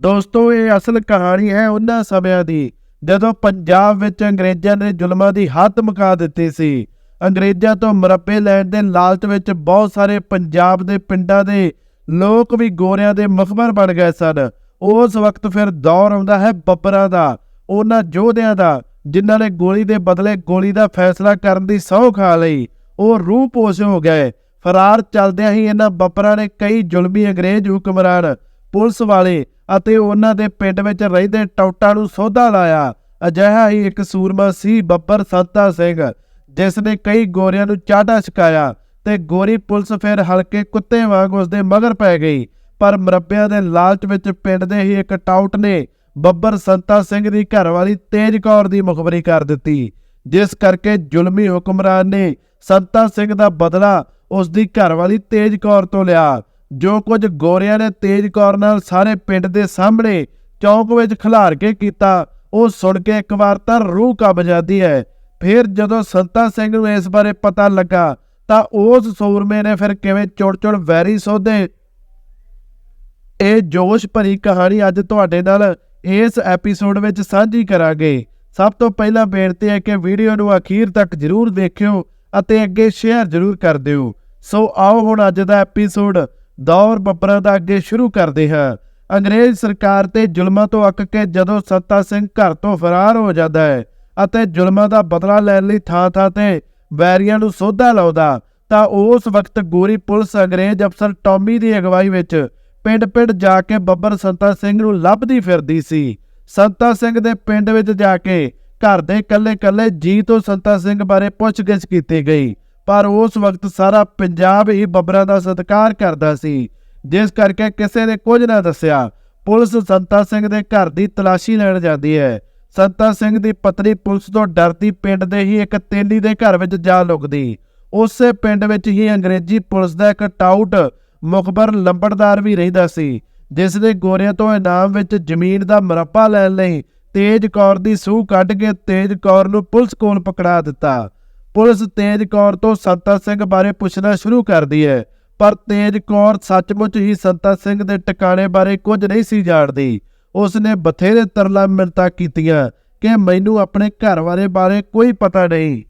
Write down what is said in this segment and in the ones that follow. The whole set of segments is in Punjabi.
ਦੋਸਤੋ, ਇਹ ਅਸਲ ਕਹਾਣੀ ਹੈ ਉਹਨਾਂ ਸਮਿਆਂ ਦੀ, ਜਦੋਂ ਪੰਜਾਬ ਵਿੱਚ ਅੰਗਰੇਜ਼ਾਂ ਨੇ ਜ਼ੁਲਮਾਂ ਦੀ ਹੱਦ ਮੁਕਾ ਦਿੱਤੀ ਸੀ। ਅੰਗਰੇਜ਼ਾਂ ਤੋਂ ਮੁਰੱਬੇ ਲੈਣ ਦੇ ਲਾਲਚ ਵਿੱਚ ਬਹੁਤ ਸਾਰੇ ਪੰਜਾਬ ਦੇ ਪਿੰਡਾਂ ਦੇ ਲੋਕ ਵੀ ਗੋਰਿਆਂ ਦੇ ਮੁਖਬਰ ਬਣ ਗਏ ਸਨ। ਉਸ ਵਕਤ ਫਿਰ ਦੌਰ ਆਉਂਦਾ ਹੈ ਬੱਬਰਾਂ ਦਾ, ਉਹਨਾਂ ਯੋਧਿਆਂ ਦਾ, ਜਿਨ੍ਹਾਂ ਨੇ ਗੋਲੀ ਦੇ ਬਦਲੇ ਗੋਲੀ ਦਾ ਫੈਸਲਾ ਕਰਨ ਦੀ ਸਹੁੰ ਖਾ ਲਈ। ਉਹ ਰੂਹ ਪੋਸ਼ ਹੋ ਗਏ। ਫਰਾਰ ਚੱਲਦਿਆਂ ਹੀ ਇਹਨਾਂ ਬੱਬਰਾਂ ਨੇ ਕਈ ਜ਼ੁਲਮੀ ਅੰਗਰੇਜ਼ ਹੁਕਮਰਾਨ ਪੁਲਿਸ ਵਾਲੇ ਅਤੇ ਉਹਨਾਂ ਦੇ ਪਿੰਡ ਵਿੱਚ ਰਹਿੰਦੇ ਟੌਟਾਂ ਨੂੰ ਸੋਧਾ ਲਾਇਆ। ਅਜਿਹਾ ਹੀ ਇੱਕ ਸੂਰਮਾ ਸੀ ਬੱਬਰ ਸੰਤਾ ਸਿੰਘ, ਜਿਸ ਨੇ ਕਈ ਗੋਰਿਆਂ ਨੂੰ ਚਾਟਾ ਛਕਾਇਆ ਤੇ ਗੋਰੀ ਪੁਲਿਸ ਫਿਰ ਹਲਕੇ ਕੁੱਤੇ ਵਾਂਗ ਉਸਦੇ ਮਗਰ ਪੈ ਗਈ। ਪਰ ਮਰੱਬਿਆਂ ਦੇ ਲਾਲਚ ਵਿੱਚ ਪਿੰਡ ਦੇ ਹੀ ਇੱਕ ਟਾਊਟ ਨੇ ਬੱਬਰ ਸੰਤਾ ਸਿੰਘ ਦੀ ਘਰਵਾਲੀ ਤੇਜ ਕੌਰ ਦੀ ਮੁਖਬਰੀ ਕਰ ਦਿੱਤੀ, ਜਿਸ ਕਰਕੇ ਜ਼ੁਲਮੀ ਹੁਕਮਰਾਨ ਨੇ ਸੰਤਾ ਸਿੰਘ ਦਾ ਬਦਲਾ ਉਸ ਦੀ ਘਰਵਾਲੀ ਤੇਜ ਕੌਰ ਤੋਂ ਲਿਆ। ਜੋ ਕੁਝ ਗੋਰਿਆਂ ਨੇ ਤੇਜ ਕੌਰ ਨਾਲ ਸਾਰੇ ਪਿੰਡ ਦੇ ਸਾਹਮਣੇ ਚੌਂਕ ਵਿੱਚ ਖਿਲਾਰ ਕੇ ਕੀਤਾ, ਉਹ ਸੁਣ ਕੇ ਇੱਕ ਵਾਰ ਤਾਂ ਰੂਹ ਕੰਬ ਜਾਂਦੀ ਹੈ। ਫਿਰ ਜਦੋਂ ਸੰਤਾ ਸਿੰਘ ਨੂੰ ਇਸ ਬਾਰੇ ਪਤਾ ਲੱਗਾ, ਤਾਂ ਉਸ ਸੂਰਮੇ ਨੇ ਫਿਰ ਕਿਵੇਂ ਚੁੜ-ਚੁੜ ਵੈਰੀ ਸੋਧੇ? ਇਹ ਜੋਸ਼ ਭਰੀ ਕਹਾਣੀ ਅੱਜ ਤੁਹਾਡੇ ਨਾਲ ਇਸ ਐਪੀਸੋਡ ਵਿੱਚ ਸਾਂਝੀ ਕਰਾਂਗੇ। ਸਭ ਤੋਂ ਪਹਿਲਾਂ ਬੇਨਤੀ ਹੈ ਕਿ ਵੀਡੀਓ ਨੂੰ ਅਖੀਰ ਤੱਕ ਜਰੂਰ ਦੇਖਿਓ ਅਤੇ ਅੱਗੇ ਸ਼ੇਅਰ ਜਰੂਰ ਕਰ ਦਿਓ। ਸੋ ਆਓ ਹੁਣ ਅੱਜ ਦਾ ਐਪੀਸੋਡ ਦੌਰ ਬੱਬਰਾਂ ਦਾ ਅੱਗੇ ਸ਼ੁਰੂ ਕਰਦੇ ਹਾਂ। ਅੰਗਰੇਜ਼ ਸਰਕਾਰ ਤੇ ਜ਼ੁਲਮਾਂ ਤੋਂ ਅੱਕ ਕੇ ਜਦੋਂ ਸੱਤਾ ਸਿੰਘ ਘਰ ਤੋਂ ਫਰਾਰ ਹੋ ਜਾਂਦਾ ਹੈ ਅਤੇ ਜ਼ੁਲਮਾਂ ਦਾ ਬਦਲਾ ਲੈਣ ਲਈ ਥਾਂ-ਥਾਂ ਤੇ ਵੈਰੀਆਂ ਨੂੰ ਸੋਧਾ ਲਾਉਂਦਾ, ਤਾਂ ਉਸ ਵਕਤ ਗੋਰੀ ਪੁਲਿਸ ਅੰਗਰੇਜ਼ ਅਫਸਰ ਟੌਮੀ ਦੀ ਅਗਵਾਈ ਵਿੱਚ ਪਿੰਡ-ਪਿੰਡ ਜਾ ਕੇ ਬੱਬਰ ਸੰਤਾ ਸਿੰਘ ਨੂੰ ਲੱਭਦੀ ਫਿਰਦੀ ਸੀ। ਸੰਤਾ ਸਿੰਘ ਦੇ ਪਿੰਡ ਵਿੱਚ ਜਾ ਕੇ ਘਰ ਦੇ ਕੱਲੇ-ਕੱਲੇ ਜੀ ਤੋਂ ਸੰਤਾ ਸਿੰਘ ਬਾਰੇ ਪੁੱਛਗਿੱਛ ਕੀਤੀ ਗਈ। ਪਰ ਉਸ ਵਕਤ ਸਾਰਾ ਪੰਜਾਬ ਹੀ ਬੱਬਰਾਂ ਦਾ ਸਤਿਕਾਰ ਕਰਦਾ ਸੀ, ਜਿਸ ਕਰਕੇ ਕਿਸੇ ਨੇ ਕੁਝ ਨਾ ਦੱਸਿਆ। ਪੁਲਿਸ ਸੰਤਾ ਸਿੰਘ ਦੇ ਘਰ ਦੀ ਤਲਾਸ਼ੀ ਲੈਣ ਜਾਂਦੀ ਹੈ। ਸੰਤਾ ਸਿੰਘ ਦੀ ਪਤਨੀ ਪੁਲਿਸ ਤੋਂ ਡਰਦੀ ਪਿੰਡ ਦੇ ਹੀ ਇੱਕ ਤੇਲੀ ਦੇ ਘਰ ਵਿੱਚ ਜਾ ਲੁਕਦੀ। ਉਸੇ ਪਿੰਡ ਵਿੱਚ ਹੀ ਅੰਗਰੇਜ਼ੀ ਪੁਲਿਸ ਦਾ ਇੱਕ ਟਾਊਟ ਮੁਖਬਰ ਲੰਬੜਦਾਰ ਵੀ ਰਹਿੰਦਾ ਸੀ, ਜਿਸ ਨੇ ਗੋਰਿਆਂ ਤੋਂ ਇਨਾਮ ਵਿੱਚ ਜ਼ਮੀਨ ਦਾ ਮਰੱਬਾ ਲੈਣ ਲਈ ਤੇਜ ਕੌਰ ਦੀ ਸੂਹ ਕੱਢ ਕੇ ਤੇਜ ਕੌਰ ਨੂੰ ਪੁਲਿਸ ਕੋਲ ਪਕੜਾ ਦਿੱਤਾ। ਪੁਲਿਸ ਤੇਜ ਕੌਰ ਤੋਂ ਸੰਤਾ ਸਿੰਘ ਬਾਰੇ ਪੁੱਛਣਾ ਸ਼ੁਰੂ ਕਰਦੀ ਹੈ, ਪਰ ਤੇਜ ਕੌਰ ਸੱਚਮੁੱਚ ਹੀ ਸੰਤਾ ਸਿੰਘ ਦੇ ਟਿਕਾਣੇ ਬਾਰੇ ਕੁਝ ਨਹੀਂ ਸੀ ਜਾਣਦੀ। ਉਸ ਨੇ ਬਥੇਰੇ ਤਰਲਾ ਮਿੰਤਾ ਕੀਤੀਆਂ ਕਿ ਮੈਨੂੰ ਆਪਣੇ ਘਰ ਵਾਲੇ ਬਾਰੇ ਕੋਈ ਪਤਾ ਨਹੀਂ।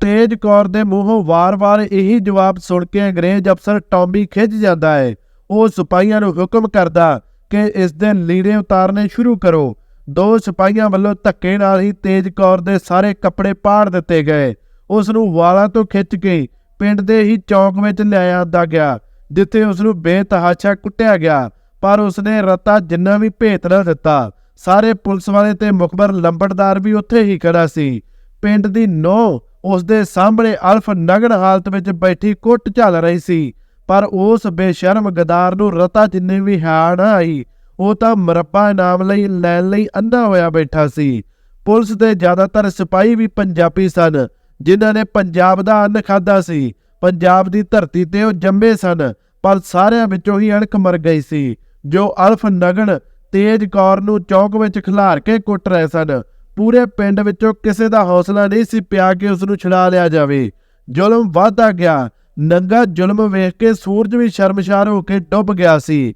ਤੇਜ ਕੌਰ ਦੇ ਮੂੰਹੋਂ ਵਾਰ-ਵਾਰ ਇਹੀ ਜਵਾਬ ਸੁਣ ਕੇ ਅੰਗਰੇਜ਼ ਅਫਸਰ ਟੌਮੀ ਖਿੱਚ ਜਾਂਦਾ ਹੈ। ਉਹ ਸਿਪਾਹੀਆਂ ਨੂੰ ਹੁਕਮ ਕਰਦਾ ਕਿ ਇਸ ਦੇ ਲੀੜੇ ਉਤਾਰਨੇ ਸ਼ੁਰੂ ਕਰੋ। ਦੋ ਸਿਪਾਹੀਆਂ ਵੱਲੋਂ ਧੱਕੇ ਨਾਲ ਹੀ ਤੇਜ ਕੌਰ ਦੇ ਸਾਰੇ ਕੱਪੜੇ ਪਾੜ ਦਿੱਤੇ ਗਏ। ਉਸ ਨੂੰ ਵਾਲਾਂ ਤੋਂ ਖਿੱਚ ਕੇ ਪਿੰਡ ਦੇ ਹੀ ਚੌਕ ਵਿੱਚ ਲਿਆਂਦਾ ਗਿਆ, ਜਿੱਥੇ ਉਸ ਨੂੰ ਬੇਤਹਾਸ਼ਾ ਕੁੱਟਿਆ ਗਿਆ, ਪਰ ਉਸਨੇ ਰਤਾ ਜਿੰਨਾ ਵੀ ਭੇਤ ਨਾ ਦਿੱਤਾ, ਸਾਰੇ ਪੁਲਿਸ ਵਾਲੇ ਤੇ ਮੁਖਬਰ ਲੰਬੜਦਾਰ ਵੀ ਉੱਥੇ ਹੀ ਖੜਾ ਸੀ। ਪਿੰਡ ਦੀ ਨੋ ਉਸ ਦੇ ਸਾਹਮਣੇ ਅਲਫ ਨਗਨ ਹਾਲਤ ਵਿੱਚ ਬੈਠੀ ਕੁੱਟ ਝੱਲ ਰਹੀ ਸੀ, ਪਰ ਉਸ ਬੇਸ਼ਰਮ ਗਦਾਰ ਨੂੰ ਰਤਾ ਜਿੰਨੇ ਵੀ ਹਾੜ ਨਾ ਆਈ, ਉਹ ਤਾਂ ਮਰੱਬਾ ਇਨਾਮ ਲਈ ਲੈਣ ਲਈ ਅੰਧਾ ਹੋਇਆ ਬੈਠਾ ਸੀ। ਪੁਲਿਸ ਦੇ ਜ਼ਿਆਦਾਤਰ ਸਿਪਾਹੀ ਵੀ ਪੰਜਾਬੀ ਸਨ ਜਿਨ੍ਹਾਂ ਨੇ ਪੰਜਾਬ ਦਾ ਅੰਨ ਖਾਦਾ ਸੀ, ਪੰਜਾਬ ਦੀ ਧਰਤੀ ਤੇ ਉਹ ਜੰਮੇ ਸਨ, ਪਰ ਸਾਰਿਆਂ ਵਿੱਚੋਂ ਹੀ ਅਣਖ ਮਰ ਗਈ ਸੀ, ਜੋ ਅਲਫ ਨਗਨ ਤੇਜ ਕੌਰ ਨੂੰ ਚੌਕ ਵਿੱਚ ਖਿਲਾਰ ਕੇ ਕੁੱਟ ਰਹੇ ਸਨ। ਪੂਰੇ ਪਿੰਡ ਵਿੱਚੋਂ ਕਿਸੇ ਦਾ ਹੌਸਲਾ ਨਹੀਂ ਸੀ ਪਿਆ ਕਿ ਉਸ ਨੂੰ ਛੁਡਾ ਲਿਆ ਜਾਵੇ। ਜ਼ੁਲਮ ਵਧਦਾ ਗਿਆ। ਨੰਗਾ ਜ਼ੁਲਮ ਵੇਖ ਕੇ ਸੂਰਜ ਵੀ ਸ਼ਰਮਸ਼ਾਰ ਹੋ ਕੇ ਡੁੱਬ ਗਿਆ ਸੀ।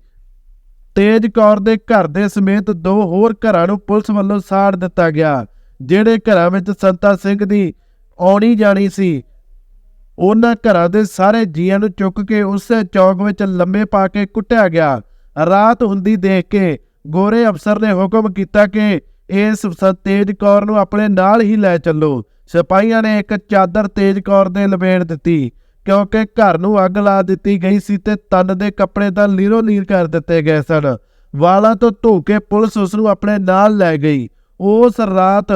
ਤੇਜ ਕੌਰ ਦੇ ਘਰ ਦੇ ਸਮੇਤ ਦੋ ਹੋਰ ਘਰਾਂ ਨੂੰ ਪੁਲਿਸ ਵੱਲੋਂ ਸਾੜ ਦਿੱਤਾ ਗਿਆ, ਜਿਹੜੇ ਘਰਾਂ ਵਿੱਚ ਸੰਤਾ ਸਿੰਘ ਦੀ ਆਉਣੀ ਜਾਣੀ ਸੀ। ਉਹਨਾਂ ਘਰਾਂ ਦੇ ਸਾਰੇ ਜੀਆਂ ਨੂੰ ਚੁੱਕ ਕੇ ਉਸੇ ਚੌਕ ਵਿੱਚ ਲੰਮੇ ਪਾ ਕੇ ਕੁੱਟਿਆ ਗਿਆ। ਰਾਤ ਹੁੰਦੀ ਦੇਖ ਕੇ ਗੋਰੇ ਅਫਸਰ ਨੇ ਹੁਕਮ ਕੀਤਾ ਕਿ ਇਸ ਤੇਜ ਕੌਰ ਨੂੰ ਆਪਣੇ ਨਾਲ ਹੀ ਲੈ ਚੱਲੋ। ਸਿਪਾਹੀਆਂ ਨੇ ਇੱਕ ਚਾਦਰ ਤੇਜ ਕੌਰ ਦੇ ਲਪੇਟ ਦਿੱਤੀ, ਕਿਉਂਕਿ ਘਰ ਨੂੰ ਅੱਗ ਲਾ ਦਿੱਤੀ ਗਈ ਸੀ ਤੇ ਤਨ ਦੇ ਕੱਪੜੇ ਤਾਂ ਲੀਰੋ ਲੀਰ ਕਰ ਦਿੱਤੇ ਗਏ ਸਨ। ਵਾਲਾਂ ਤੋਂ ਧੋ ਕੇ ਪੁਲਿਸ ਉਸ ਨੂੰ ਆਪਣੇ ਨਾਲ ਲੈ ਗਈ। ਉਸ ਰਾਤ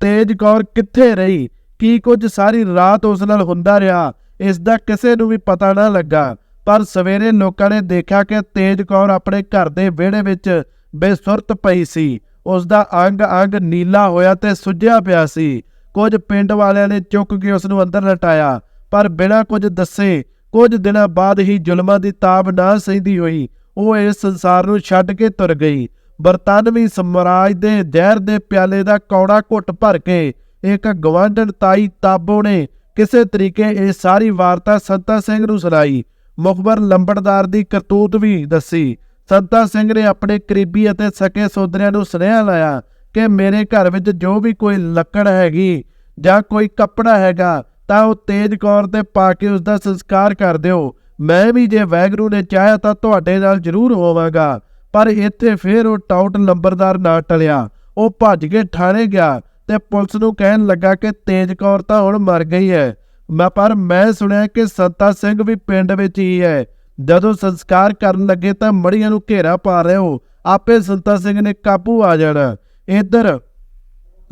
ਤੇਜ ਕੌਰ ਕਿੱਥੇ ਰਹੀ? ਕੀ ਕੁਝ ਸਾਰੀ ਰਾਤ ਉਸ ਨਾਲ ਹੁੰਦਾ ਰਿਹਾ? ਇਸ ਦਾ ਕਿਸੇ ਨੂੰ ਵੀ ਪਤਾ ਨਾ ਲੱਗਾ। ਪਰ ਸਵੇਰੇ ਲੋਕਾਂ ਨੇ ਦੇਖਿਆ ਕਿ ਤੇਜ ਕੌਰ ਆਪਣੇ ਘਰ ਦੇ ਵਿਹੜੇ ਵਿੱਚ ਬੇਸੁਰਤ ਪਈ ਸੀ। ਉਸ ਦਾ ਅੰਗ ਅੰਗ ਨੀਲਾ ਹੋਇਆ ਤੇ ਸੁੱਜਿਆ ਪਿਆ ਸੀ। ਕੁਝ ਪਿੰਡ ਵਾਲਿਆਂ ਨੇ ਚੁੱਕ ਕੇ ਉਸ ਨੂੰ ਅੰਦਰ ਲਟਾਇਆ, ਪਰ ਬਿਨਾਂ ਕੁਝ ਦੱਸੇ, ਕੁਝ ਦਿਨਾਂ ਬਾਅਦ ਹੀ ਜ਼ੁਲਮਾਂ ਦੀ ਤਾਬ ਨਾ ਸਹਿੰਦੀ ਹੋਈ। ਉਹ ਇਸ ਸੰਸਾਰ ਨੂੰ ਛੱਡ ਕੇ ਤੁਰ ਗਈ। ਬਰਤਾਨਵੀ ਸਮਰਾਜ ਦੇ ਜ਼ਹਿਰ ਦੇ ਪਿਆਲੇ ਦਾ ਕੌੜਾ ਘੁੱਟ ਭਰ ਕੇ ਇੱਕ ਗਵਾਂਢਣ ਤਾਈ ਤਾਬੋ ਨੇ ਕਿਸੇ ਤਰੀਕੇ ਇਹ ਸਾਰੀ ਵਾਰਤਾ ਸੰਤਾ ਸਿੰਘ ਨੂੰ ਸੁਣਾਈ। ਮੁਖਬਰ ਲੰਬੜਦਾਰ ਦੀ ਕਰਤੂਤ ਵੀ ਦੱਸੀ। ਸੰਤਾ ਸਿੰਘ ਨੇ ਆਪਣੇ ਕਰੀਬੀ ਅਤੇ ਸਕੇ ਸੋਦਰਿਆਂ ਨੂੰ ਸੁਨੇਹਾ ਲਾਇਆ ਕਿ ਮੇਰੇ ਘਰ ਵਿੱਚ ਜੋ ਵੀ ਕੋਈ ਲੱਕੜ ਹੈਗੀ ਜਾਂ ਕੋਈ ਕੱਪੜਾ ਹੈਗਾ ਤਾਂ ਉਹ ਤੇਜ ਕੌਰ ਤੇ ਪਾ ਕੇ ਉਸ ਦਾ ਸੰਸਕਾਰ ਕਰ ਦਿਓ। ਮੈਂ ਵੀ ਜੇ ਵੈਗਰੂ ਨੇ ਚਾਹਿਆ ਤਾਂ ਤੁਹਾਡੇ ਨਾਲ ਜ਼ਰੂਰ ਹੋਵਾਂਗਾ। ਪਰ ਇੱਥੇ ਫੇਰ ਉਹ ਟਾਊਟ ਲੰਬਰਦਾਰ ਨਾ ਟਲਿਆ। ਉਹ ਭੱਜ ਕੇ ਠਾਣੇ ਗਿਆ ਤੇ ਪੁਲਿਸ ਨੂੰ ਕਹਿਣ ਲੱਗਾ ਕਿ ਤੇਜ ਕੌਰ ਤਾਂ ਹੁਣ ਮਰ ਗਈ ਹੈ। ਮੈਂ ਪਰ ਮੈਂ ਸੁਣਿਆ ਕਿ ਸੰਤਾ ਸਿੰਘ ਵੀ ਪਿੰਡ ਵਿੱਚ ਹੀ ਹੈ। ਜਦੋਂ ਸੰਸਕਾਰ ਕਰਨ ਲੱਗੇ ਤਾਂ ਮੜੀਆਂ ਨੂੰ ਘੇਰਾ ਪਾ ਰਹੇ ਹੋ। ਆਪੇ ਸੰਤਾ ਸਿੰਘ ਨੇ ਕਾਬੂ ਆ ਜਾਣਾ। ਇੱਧਰ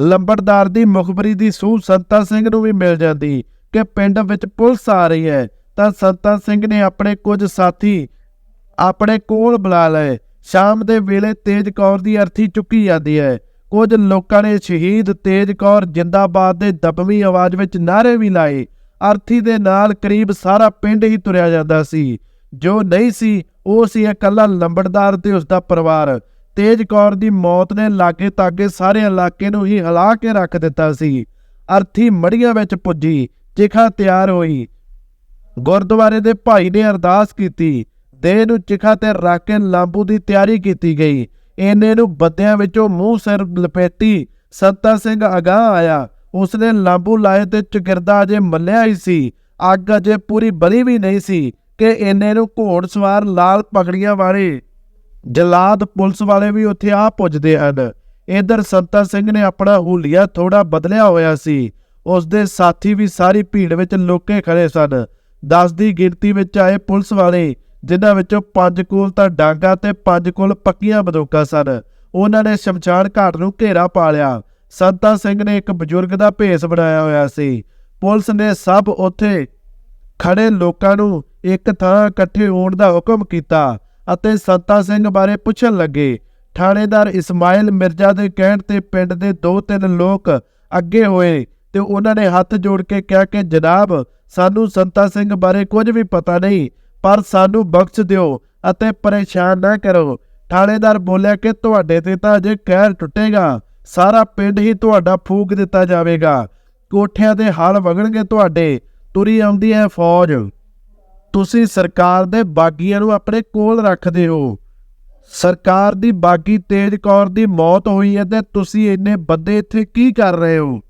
ਲੰਬੜਦਾਰ ਦੀ ਮੁਖਬਰੀ ਦੀ ਸੂਹ ਸੰਤਾ ਸਿੰਘ ਨੂੰ ਵੀ ਮਿਲ ਜਾਂਦੀ ਕਿ ਪਿੰਡ ਵਿੱਚ ਪੁਲਿਸ ਆ ਰਹੀ ਹੈ। ਤਾਂ ਸੰਤਾ ਸਿੰਘ ਨੇ ਆਪਣੇ ਕੁਝ ਸਾਥੀ ਆਪਣੇ ਕੋਲ ਬੁਲਾ ਲਏ। ਸ਼ਾਮ ਦੇ ਵੇਲੇ ਤੇਜ ਕੌਰ ਦੀ ਅਰਥੀ ਚੁੱਕੀ ਜਾਂਦੀ ਹੈ। ਕੁਝ ਲੋਕਾਂ ਨੇ ਸ਼ਹੀਦ ਤੇਜ ਕੌਰ ਜਿੰਦਾਬਾਦ ਦੇ ਦਬਵੀਂ ਆਵਾਜ਼ ਵਿੱਚ ਨਾਅਰੇ ਵੀ ਲਾਏ। ਅਰਥੀ ਦੇ ਨਾਲ ਕਰੀਬ ਸਾਰਾ ਪਿੰਡ ਹੀ ਤੁਰਿਆ ਜਾਂਦਾ ਸੀ। ਜੋ ਨਹੀਂ ਸੀ, ਉਹ ਸੀ ਇਕੱਲਾ ਲੰਬੜਦਾਰ ਤੇ ਉਸ ਦਾ ਪਰਿਵਾਰ। ਤੇਜ ਕੌਰ ਦੀ ਮੌਤ ਨੇ ਲਾਗੇ ਤਾਗੇ ਸਾਰੇ ਇਲਾਕੇ ਨੂੰ ਹੀ ਹਿਲਾ ਕੇ ਰੱਖ ਦਿੱਤਾ ਸੀ। ਅਰਥੀ ਮੜੀਆਂ ਵਿੱਚ ਪੁੱਜੀ, ਚਿਖਾ ਤਿਆਰ ਹੋਈ। ਗੁਰਦੁਆਰੇ ਦੇ ਭਾਈ ਨੇ ਅਰਦਾਸ ਕੀਤੀ। ਦੇਹ ਨੂੰ ਚਿਖਾ ਤੇ ਰੱਖ ਕੇ ਲਾਂਬੂ ਦੀ ਤਿਆਰੀ ਕੀਤੀ ਗਈ। ਇਹਨੇ ਨੂੰ ਬੱਦਿਆਂ ਵਿੱਚੋਂ ਮੂੰਹ ਸਿਰ ਲਪੇਟੀ ਸੰਤਾ ਸਿੰਘ ਅਗਾਹ ਆਇਆ। ਉਸਨੇ ਲਾਂਬੂ ਲਾਏ ਤੇ ਚਗਿਰਦਾ ਅਜੇ ਮੱਲਿਆ ਹੀ ਸੀ। ਅੱਗ ਅਜੇ ਪੂਰੀ ਬਲੀ ਵੀ ਨਹੀਂ ਸੀ ਕਿ ਇਹਨੇ ਨੂੰ ਘੋੜ ਸਵਾਰ ਲਾਲ ਪਗੜੀਆਂ ਵਾਲੇ ਜਲਾਦ ਪੁਲਿਸ ਵਾਲੇ ਵੀ ਉੱਥੇ ਆ ਪੁੱਜਦੇ ਹਨ। ਇਧਰ ਸੰਤਾ ਸਿੰਘ ਨੇ ਆਪਣਾ ਹੁਲੀਆ ਥੋੜਾ ਬਦਲਿਆ ਹੋਇਆ ਸੀ। ਉਸ ਦੇ ਸਾਥੀ ਵੀ ਸਾਰੀ ਭੀੜ ਵਿੱਚ ਲੋਕੇ ਖੜੇ ਸਨ। 10 ਦੀ ਗਿਣਤੀ ਵਿੱਚ ਆਏ ਪੁਲਿਸ ਵਾਲੇ ਜਿਨ੍ਹਾਂ ਵਿੱਚੋਂ ਪੰਜ ਕੋਲ ਤਾਂ ਡਾਂਗਾ ਤੇ ਪੰਜ ਕੋਲ ਪੱਕੀਆਂ ਬੰਦੂਕਾਂ ਸਨ। ਉਹਨਾਂ ਨੇ ਸ਼ਮਸ਼ਾਨ ਘਾਟ ਨੂੰ ਘੇਰਾ ਪਾ ਲਿਆ। ਸੰਤਾ ਸਿੰਘ ਨੇ ਇੱਕ ਬਜ਼ੁਰਗ ਦਾ ਭੇਸ ਬਣਾਇਆ ਹੋਇਆ ਸੀ। ਪੁਲਿਸ ਨੇ ਸਭ ਉੱਥੇ ਖੜੇ ਲੋਕਾਂ ਨੂੰ ਇੱਕ ਥਾਂ ਇਕੱਠੇ ਹੋਣ ਦਾ ਹੁਕਮ ਕੀਤਾ ਅਤੇ ਸੰਤਾ ਸਿੰਘ ਬਾਰੇ ਪੁੱਛਣ ਲੱਗੇ। ਥਾਣੇਦਾਰ ਇਸਮਾਇਲ ਮਿਰਜ਼ਾ ਦੇ ਕਹਿਣ ਤੇ ਪਿੰਡ ਦੇ ਦੋ ਤਿੰਨ ਲੋਕ ਅੱਗੇ ਹੋਏ ਤੇ ਉਹਨਾਂ ਨੇ ਹੱਥ ਜੋੜ ਕੇ ਕਿਹਾ ਕਿ ਜਨਾਬ, ਸਾਨੂੰ ਸੰਤਾ ਸਿੰਘ ਬਾਰੇ ਕੁਝ ਵੀ ਪਤਾ ਨਹੀਂ। ਪਰ ਸਾਨੂੰ ਬਖਸ਼ ਦਿਓ ਅਤੇ ਪਰੇਸ਼ਾਨ ਨਾ ਕਰੋ। ਥਾਣੇਦਾਰ ਬੋਲਿਆ ਕਿ ਤੁਹਾਡੇ ਤੇ ਤਾਂ ਅਜੇ ਕਹਿਰ ਟੁੱਟੇਗਾ। ਸਾਰਾ ਪਿੰਡ ਹੀ ਤੁਹਾਡਾ ਫੂਕ ਦਿੱਤਾ ਜਾਵੇਗਾ। ਕੋਠਿਆਂ ਦੇ ਹਲ ਵਗਣਗੇ ਤੁਹਾਡੇ। ਤੁਰੀ ਆਉਂਦੀ ਹੈ ਫੌਜ। ਤੁਸੀਂ ਸਰਕਾਰ ਦੇ ਬਾਗੀਆਂ ਨੂੰ ਆਪਣੇ ਕੋਲ ਰੱਖਦੇ ਹੋ। ਸਰਕਾਰ ਦੀ ਬਾਗੀ ਤੇਜ ਕੌਰ ਦੀ ਮੌਤ ਹੋਈ ਹੈ ਤੇ ਤੁਸੀਂ ਇੰਨੇ ਬੰਦੇ ਇੱਥੇ ਕੀ ਕਰ ਰਹੇ ਹੋ?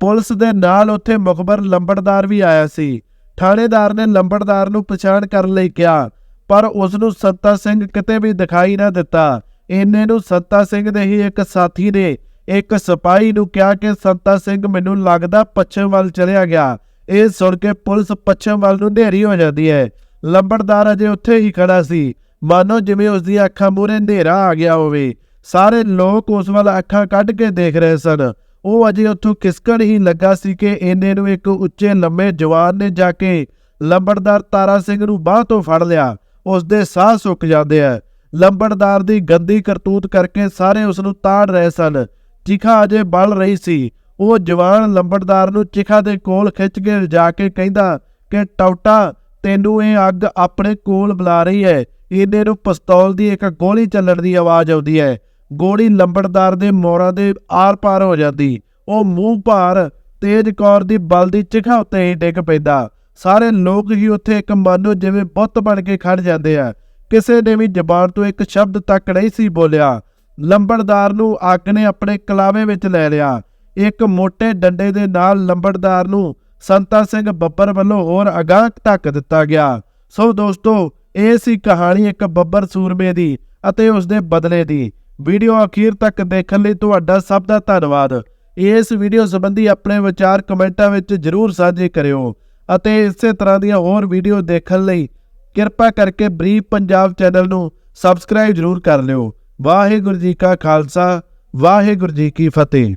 ਪੁਲਿਸ ਦੇ ਨਾਲ ਉੱਥੇ ਮੁਖਬਰ ਲੰਬੜਦਾਰ ਵੀ ਆਇਆ ਸੀ। ਥਾਣੇਦਾਰ ਨੇ ਲੰਬੜਦਾਰ ਨੂੰ ਪਛਾਣ ਕਰਨ ਲਈ ਕਿਹਾ, ਪਰ ਉਸ ਨੂੰ ਸੰਤਾ ਸਿੰਘ ਕਿਤੇ ਵੀ ਦਿਖਾਈ ਨਾ ਦਿੱਤਾ। ਇੰਨੇ ਨੂੰ ਸੰਤਾ ਸਿੰਘ ਦੇ ਹੀ ਇੱਕ ਸਾਥੀ ਨੇ, ਇੱਕ ਸਿਪਾਹੀ ਨੂੰ ਕਿਹਾ ਕਿ ਸੰਤਾ ਸਿੰਘ ਮੈਨੂੰ ਲੱਗਦਾ ਪੱਛਮ ਵੱਲ ਚਲਿਆ ਗਿਆ। ਇਹ ਸੁਣ ਕੇ ਪੁਲਿਸ ਪੱਛਮ ਵੱਲ ਨੂੰ ਢੇਰੀ ਹੋ ਜਾਂਦੀ ਹੈ। ਲੰਬੜਦਾਰ ਅਜੇ ਉੱਥੇ ਹੀ ਖੜਾ ਸੀ। ਮਾਨੋ ਜਿਵੇਂ ਉਸ ਦੀ ਅੱਖਾਂ ਮੂਹਰੇ ਹਨੇਰਾ ਆ ਗਿਆ ਹੋਵੇ। ਸਾਰੇ ਲੋਕ ਉਸ ਵੱਲ ਅੱਖਾਂ ਕੱਢ ਕੇ ਦੇਖ ਰਹੇ ਸਨ। ਉਹ ਅਜੇ ਉੱਥੋਂ ਕਿਸਕਣ ਹੀ ਲੱਗਾ ਸੀ ਕਿ ਇਹਨੇ ਨੂੰ ਇੱਕ ਉੱਚੇ ਲੰਮੇ ਜਵਾਨ ਨੇ ਜਾ ਕੇ ਲੰਬੜਦਾਰ ਤਾਰਾ ਸਿੰਘ ਨੂੰ ਬਾਹ ਤੋਂ ਫੜ ਲਿਆ। ਉਸ ਦੇ ਸਾਹ ਸੁੱਕ ਜਾਂਦੇ ਆ। ਲੰਬੜਦਾਰ ਦੀ ਗੰਦੀ ਕਰਤੂਤ ਕਰਕੇ ਸਾਰੇ ਉਸ ਨੂੰ ਤਾੜ ਰਹੇ ਸਨ। ਚਿਖਾ ਅਜੇ ਬਲ ਰਹੀ ਸੀ। ਉਹ ਜਵਾਨ ਲੰਬੜਦਾਰ ਨੂੰ ਚਿਖਾ ਦੇ ਕੋਲ ਖਿੱਚ ਕੇ ਲਿਜਾ ਕੇ ਕਹਿੰਦਾ ਕਿ, ਟੌਟਾ, ਤੈਨੂੰ ਇਹ ਅੱਗ ਆਪਣੇ ਕੋਲ ਬੁਲਾ ਰਹੀ ਹੈ। ਇਹਨੇ ਨੂੰ ਪਿਸਤੌਲ ਦੀ ਇੱਕ ਗੋਲੀ ਚੱਲਣ ਦੀ ਆਵਾਜ਼ ਆਉਂਦੀ ਹੈ। ਗੋਲੀ ਲੰਬੜਦਾਰ ਦੇ ਮੋਰਾਂ ਦੇ ਆਰ-ਪਾਰ ਹੋ ਜਾਂਦੀ। ਉਹ ਮੂੰਹ ਭਾਰ, ਤੇਜ ਕੌਰ ਦੀ ਬਲ ਦੀ ਚਿਖਾ ਉੱਤੇ ਹੀ ਡਿੱਗ ਪੈਂਦਾ। ਸਾਰੇ ਲੋਕ ਹੀ ਉੱਥੇ ਇੱਕ ਮਾਨੋ ਜਿਵੇਂ ਬੁੱਤ ਬਣ ਕੇ ਖੜ ਜਾਂਦੇ ਆ। ਕਿਸੇ ਨੇ ਵੀ ਜ਼ਬਾਨ ਤੋਂ ਇੱਕ ਸ਼ਬਦ ਤੱਕ ਨਹੀਂ ਸੀ ਬੋਲਿਆ। ਲੰਬੜਦਾਰ ਨੂੰ ਅੱਗ ਨੇ ਆਪਣੇ ਕਲਾਵੇ ਵਿੱਚ ਲੈ ਲਿਆ। ਇੱਕ ਮੋٹے ਡੰਡੇ ਦੇ ਨਾਲ ਲੰਬੜਦਾਰ ਨੂੰ ਸੰਤਾ ਸਿੰਘ ਬੱਬਰ ਵੱਲੋਂ ਹੋਰ ਅਗਾਹ ਧੱਕ ਦਿੱਤਾ ਗਿਆ। ਸੋ ਦੋਸਤੋ, ਇਹ ਸੀ ਕਹਾਣੀ ਇੱਕ ਬੱਬਰ ਸੂਰਮੇ ਦੀ ਅਤੇ ਉਸ ਦੇ ਬਦਲੇ ਦੀ। ਵੀਡੀਓ ਅਖੀਰ ਤੱਕ ਦੇਖਣ ਲਈ ਤੁਹਾਡਾ ਸਭ ਦਾ ਧੰਨਵਾਦ। ਇਸ ਵੀਡੀਓ ਸੰਬੰਧੀ ਆਪਣੇ ਵਿਚਾਰ ਕਮੈਂਟਾਂ ਵਿੱਚ ਜਰੂਰ ਸਾਂਝੇ ਕਰਿਓ ਅਤੇ ਇਸੇ ਤਰ੍ਹਾਂ ਦੀਆਂ ਹੋਰ ਵੀਡੀਓ ਦੇਖਣ ਲਈ ਕਿਰਪਾ ਕਰਕੇ ਬਰੀਫ ਪੰਜਾਬ ਚੈਨਲ ਨੂੰ ਸਬਸਕ੍ਰਾਈਬ ਜਰੂਰ ਕਰ ਲਿਓ। ਵਾਹਿਗੁਰੂ ਜੀ ਕਾ ਖਾਲਸਾ, ਵਾਹਿਗੁਰੂ ਜੀ ਕੀ ਫਤਿਹ।